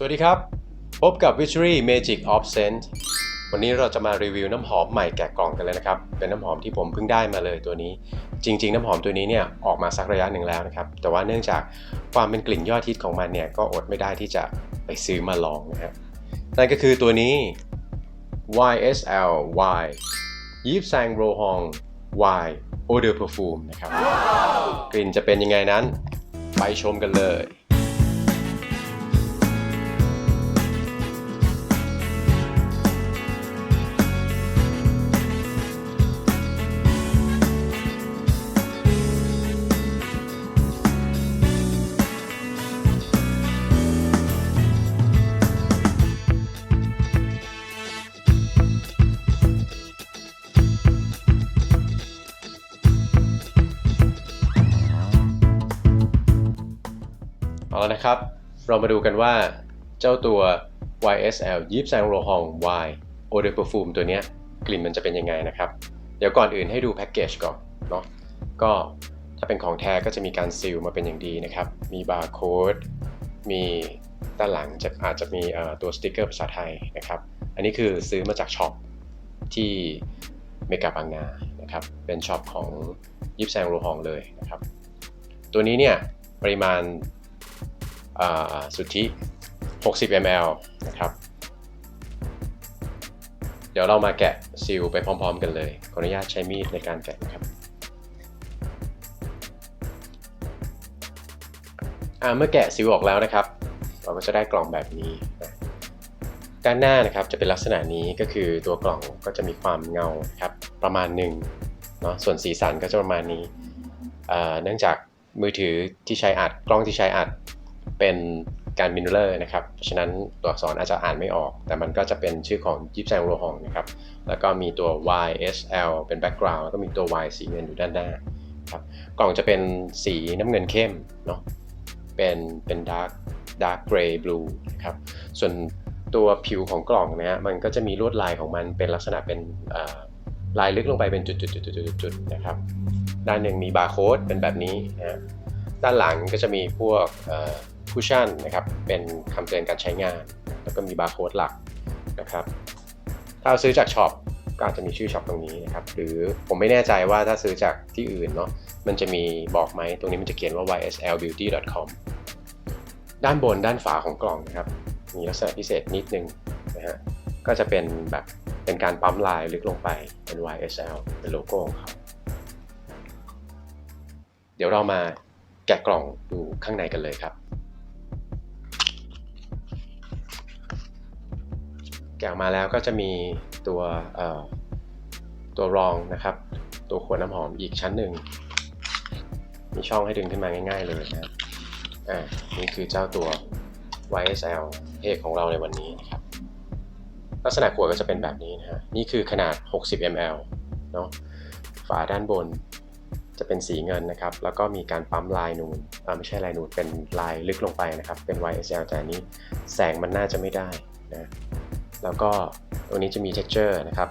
สวัสดีครับ พบกับ Victory Magic of Scent วันนี้เราจะมารีวิวน้ำหอมใหม่แกะกล่องกันเลยนะครับ เป็นน้ำหอมที่ผมเพิ่งได้มาเลยตัวนี้ จริง ๆ น้ำหอมตัวนี้เนี่ยออกมาสักระยะหนึ่งแล้วนะครับ แต่ว่าเนื่องจากความเป็นกลิ่นยอดฮิตของมันเนี่ยก็อดไม่ได้ที่จะไปซื้อมาลองนะครับนั่นก็คือตัวนี้ YSL Y Yves Saint Laurent Y Eau de Parfum นะครับ กลิ่นจะเป็นยังไงนั้น ไปชมกันเลย เอาละนะครับ เรามาดูกันว่าเจ้าตัว YSL Yves Saint Laurent Y Eau de Parfum ตัวนี้กลิ่นมันจะเป็นยังไงนะครับ เดี๋ยวก่อนอื่นให้ดูแพ็กเกจก่อนเนาะก็ถ้าเป็นของแท้ก็จะมีการซีลมาเป็นอย่างดีนะครับ มีบาร์โค้ดมีด้านหลังจะอาจจะมีตัวสติกเกอร์ภาษาไทยนะครับ อันนี้คือซื้อมาจากช็อปที่เมกาบางนานะครับ เป็นช็อปของยิปแซงโรฮองเลยนะครับ ตัวนี้เนี่ยปริมาณ สุทธิ 60 ml นะครับ เดี๋ยวเรามาแกะซีลไปพร้อมๆ กันเลย ขออนุญาตใช้มีดในการแกะนะครับเมื่อแกะซิลออกแล้วนะครับ เราก็จะได้กล่องแบบนี้ ด้านหน้านะครับจะเป็นลักษณะนี้ก็คือตัวกล่องก็จะมีความเงาครับประมาณหนึ่งเนาะส่วนสีสันก็จะประมาณนี้ เนื่องจากมือถือที่ใช้อัดกล้องที่ใช้อัด เป็นการมินเลอร์นะครับ เพราะฉะนั้นตัวอักษรอาจจะอ่านไม่ออก แต่มันก็จะเป็นชื่อของยิปแซงโรฮองนะครับ แล้วก็มีตัว YSL เป็นแบ็กกราวด์แล้วก็มีตัว Y สีเงินอยู่ด้านหน้าครับ กล่องจะเป็นสีน้ำเงินเข้มเนาะ เป็นเป็นดาร์กดาร์กเกรย์บลูนะครับ ส่วนตัวผิวของกล่องเนี้ยมันก็จะมีลวดลายของมันเป็นลักษณะเป็นลายลึกลงไปเป็นจุดๆๆๆๆนะครับ ด้านหนึ่งมีบาร์โค้ดเป็นแบบนี้นะฮะด้านหลังก็จะมีพวก คูชั่นนะครับเป็นคำเตือนการใช้งาน แล้วก็มีบาร์โค้ดหลักนะครับถ้าเราซื้อจากช็อปก็อาจจะมีชื่อช็อปตรงนี้นะครับหรือผมไม่แน่ใจว่าถ้าซื้อจากที่อื่นเนาะมันจะมีบอกไหมตรงนี้มันจะเขียนว่า yslbeauty.com ด้านบนด้านฝาของกล่องนะครับมีลักษณะพิเศษนิดนึงนะฮะก็จะเป็นแบบเป็นการปั๊มลายลึกลงไปเป็น YSL เป็นโลโก้ของเขาเดี๋ยวเรามาแกะกล่องดูข้างในกันเลยครับ แกะออกมาแล้วก็จะมีตัวตัวรองนะครับ ตัวขวดน้ำหอมอีกชั้นหนึ่ง มีช่องให้ดึงขึ้นมาง่าย ๆ เลยนะอ่านี่คือเจ้าตัว YSL เอกของเราในวันนี้นะครับ ลักษณะขวดก็จะเป็นแบบนี้นะฮะนี่คือขนาด 60 ml เนาะฝาด้านบนจะเป็นสีเงินนะครับ แล้วก็มีการปั๊มลายนูนอ่าไม่ใช่ลายนูนเป็นลายลึกลงไปนะครับ เป็น YSL แต่อันนี้แสงมันน่าจะไม่ได้นะ แล้วก็ตรงนี้จะมี texture นะครับ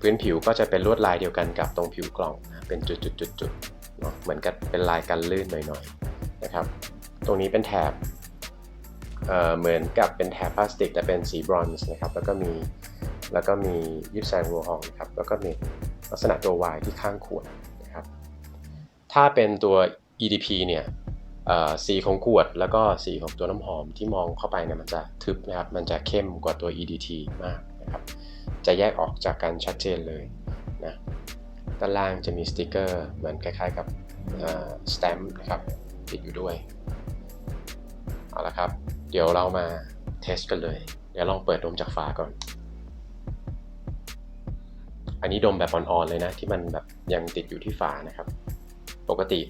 พื้นผิวก็จะเป็นลวดลายเดียวกันกับตรงผิวกล่องนะเป็นจุดๆๆเนาะเหมือนกับเป็นลายกันลื่นหน่อยๆนะครับ ตรงนี้เป็นแถบเเหมือนกับเป็นแถบพลาสติก แต่เป็นสีบรอนซ์นะครับ แล้วก็มีแล้วก็มียิปแซงโรฮองนะครับแล้วก็มีลักษณะตัว Y ที่ข้างขวดนะครับ ถ้าเป็นตัว EDP เนี่ย สีของขวดแล้วก็สีของตัวน้ำหอมที่มองเข้าไปเนี่ยมันจะทึบนะครับมันจะเข้มกว่าตัว EDT มากนะครับจะแยกออกจากกันชัดเจนเลยนะด้านล่างจะมีสติกเกอร์เหมือนคล้ายๆกับสแตมป์นะครับติดอยู่ด้วยเอาละครับ เดี๋ยวเรามาเทสกันเลย เดี๋ยวลองเปิดดมจากฝาก่อน อันนี้ดมแบบอ่อนๆเลยนะ ที่มันแบบยังติดอยู่ที่ฝานะครับ ปกติ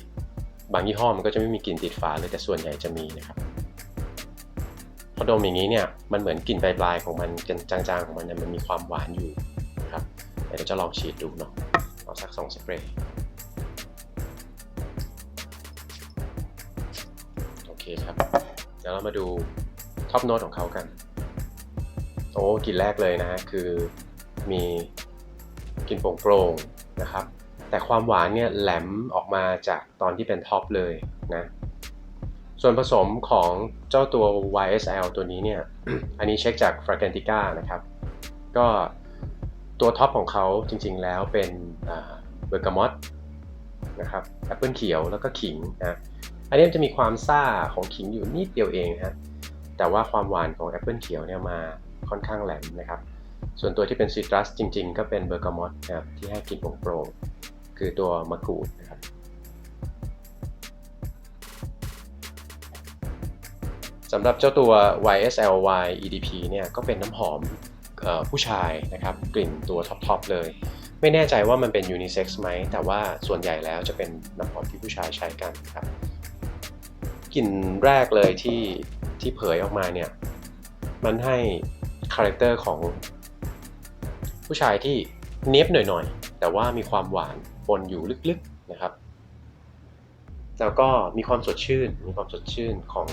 บางยี่ห้อมันก็จะไม่มีกลิ่นติดฝาเลยแต่ส่วนใหญ่จะมีนะครับพอดมอย่างนี้เนี่ยมันเหมือนกลิ่นปลายๆของมันจางๆของมันเนี่ยมันมีความหวานอยู่นะครับเดี๋ยวจะลองฉีดดูเนาะเอาสักสองสเปรย์โอเคครับเดี๋ยวเรามาดูท็อปโน้ตของเขากันโอ้กลิ่นแรกเลยนะฮะคือมีกลิ่นโปร่งๆนะครับ แต่ความหวานเนี่ยแหลมออกมาจากตอนที่เป็นท็อปเลยนะส่วนผสมของเจ้าตัว YSL ตัวนี้เนี่ย อันนี้เช็คจาก Fragrantica นะครับ ก็ตัวท็อปของเขาจริงๆแล้วเป็นเบอร์กามอตนะครับแอปเปิลเขียวแล้วก็ขิงนะอันนี้มันจะมีความซ่าของขิงอยู่นิดเดียวเองนะฮะแต่ว่าความหวานของแอปเปิลเขียวเนี่ยมาค่อนข้างแหลมนะครับ ส่วนตัวที่เป็นซิตรัสจริงๆ ก็เป็นเบอร์กามอตนะครับที่ให้กลิ่นโปร่งๆ คือตัวมะกรูดนะครับสำหรับเจ้าตัว YSL Y EDP เนี่ยก็เป็นน้ำหอมผู้ชายนะครับกลิ่นตัวท็อปๆเลย ไม่แน่ใจว่ามันเป็นยูนิเซ็กซ์ไหม แต่ว่าส่วนใหญ่แล้วจะเป็นน้ำหอมที่ผู้ชายใช้กันครับกลิ่นแรกเลยที่ที่เผยออกมาเนี่ยมันให้คาแรคเตอร์ของผู้ชายที่เนี้ยบหน่อยๆ แต่ว่ามีความหวานปนอยู่ลึกๆนะครับ แล้วก็มีความสดชื่น มีความสดชื่นของ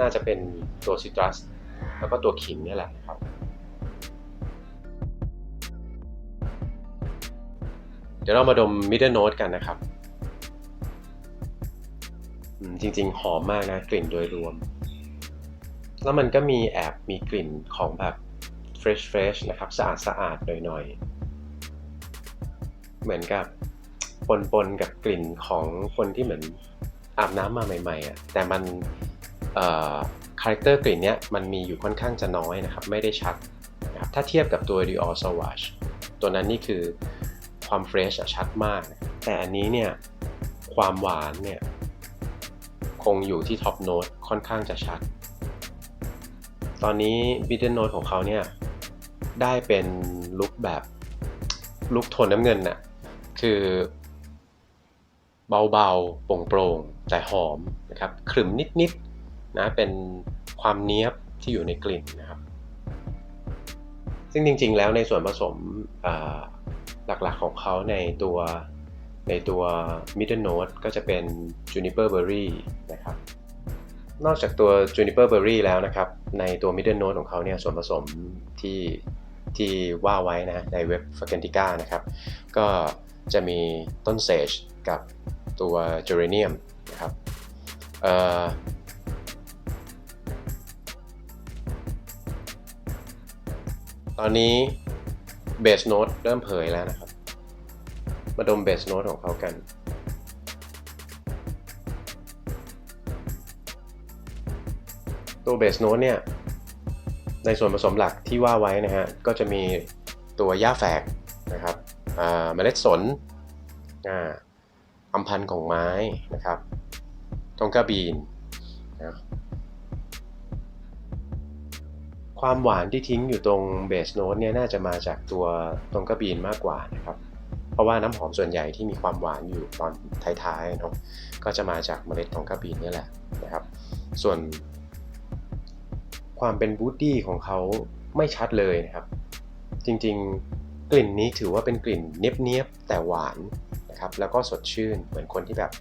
น่าจะเป็นตัวซิตรัสแล้วก็ตัวขิงนี่แหละครับ เดี๋ยวเรามาดม middle note กันนะครับ จริงๆ หอมมากนะกลิ่นโดยรวม แล้วมันก็มีแอบมีกลิ่นของแบบ fresh fresh นะครับ สะอาดสะอาดหน่อยๆ เหมือนกับปนๆกับกลิ่นของคนที่เหมือนอาบน้ำมาใหม่ๆอะแต่มันคาแรคเตอร์กลิ่นเนี้ยมันมีอยู่ค่อนข้างจะน้อยนะครับ ไม่ได้ชัดนะครับถ้าเทียบกับตัว Dior Sauvage ตัวนั้นนี่คือความเฟรชชัดมาก แต่อันนี้เนี่ยความหวานเนี่ยคงอยู่ที่ท็อปโน้ตค่อนข้างจะชัด ตอนนี้บิดเดิลโน้ตของเขาเนี่ยได้เป็นลุคแบบลุคโทนน้ำเงินน่ะ คือเบาๆโปร่งๆแต่หอมนะครับขรึมนิดๆนะเป็นความเนี้ยบที่อยู่ในกลิ่นนะครับ ซึ่งจริงๆแล้วในส่วนผสมหลักๆของเขาในตัวในตัว middle note ก็จะเป็น juniper berry นะครับ นอกจากตัว juniper berry แล้วนะครับ ในตัว middle note ของเขาเนี่ยส่วนผสมที่ที่ว่าไว้นะในเว็บ f a g e n t i c a นะครับ ก็ จะมีต้นเซจกับตัว geranium นะครับตอนนี้เบสโน้ตเริ่มเผยแล้วนะครับ มาดมเบสโน้ตของเขากันตัวเบสโน้ตเนี่ย ในส่วนผสมหลักที่ว่าไว้นะฮะ ก็จะมีตัวหญ้าแฝกนะครับ เมล็ดสนอัมพันธ์ของไม้นะครับทงกาบีนนะความหวานที่ทิ้งอยู่ตรงเบสโน้ตเนี่ยน่าจะมาจากตัวตรงกระบีนมากกว่านะครับ เพราะว่าน้ำหอมส่วนใหญ่ที่มีความหวานอยู่ตอนท้ายๆเนาะก็จะมาจากเมล็ดของกระบีนนี่แหละนะครับ ส่วน ความเป็นบูดดี้ของเขาไม่ชัดเลยนะครับ จริงๆ กลิ่นนี้ถือว่าเป็นกลิ่นเนียบๆแต่หวานนะครับแล้วก็สดชื่นเหมือนคนที่แบบ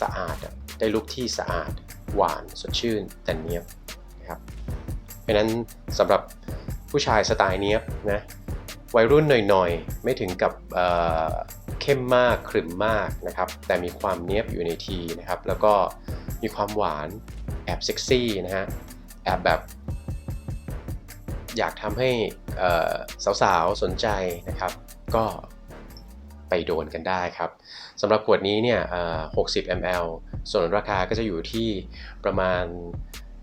สะอาดได้ลุกที่สะอาด หวานสดชื่นแต่เนียบนะครับเพราะนั้นสำหรับผู้ชายสไตล์เนี้นะวัยรุ่นหน่อยๆ ไม่ถึงกับเเข้มมากขรึมมากนะครับ แต่มีความเนี้ยบอยู่ในทีนะครับ แล้วก็มีความหวานแอบเซ็กซี่นะฮะแอบแบบ อยากทำให้สาวๆสนใจนะครับ ก็ไปโดนกันได้ครับสำหรับขวดนี้เนี่ย60 ml ส่วนราคาก็จะอยู่ที่ประมาณ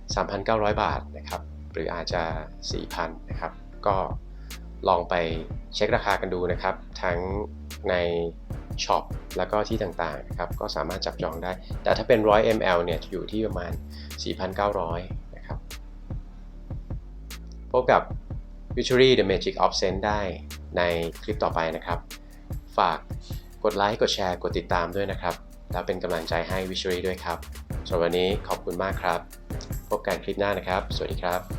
3,900 บาทนะครับ หรืออาจจะ 4,000นะครับ ก็ลองไปเช็คราคากันดูนะครับ ทั้งในช็อปแล้วก็ที่ต่างๆนะครับ ก็สามารถจับจองได้ แต่ถ้าเป็น 100 ml เนี่ยจะอยู่ที่ประมาณ 4,900 พบกับ v i t u r y The Magic of Sense ได้ในคลิปต่อไปนะครับ ฝากกดไลค์กดแชร์กดติดตามด้วยนะครับแล้วเป็นกำลังใจให้ v i t u r y ด้วยครับสำหรับวันนี้ขอบคุณมากครับ พบกันคลิปหน้านะครับ สวัสดีครับ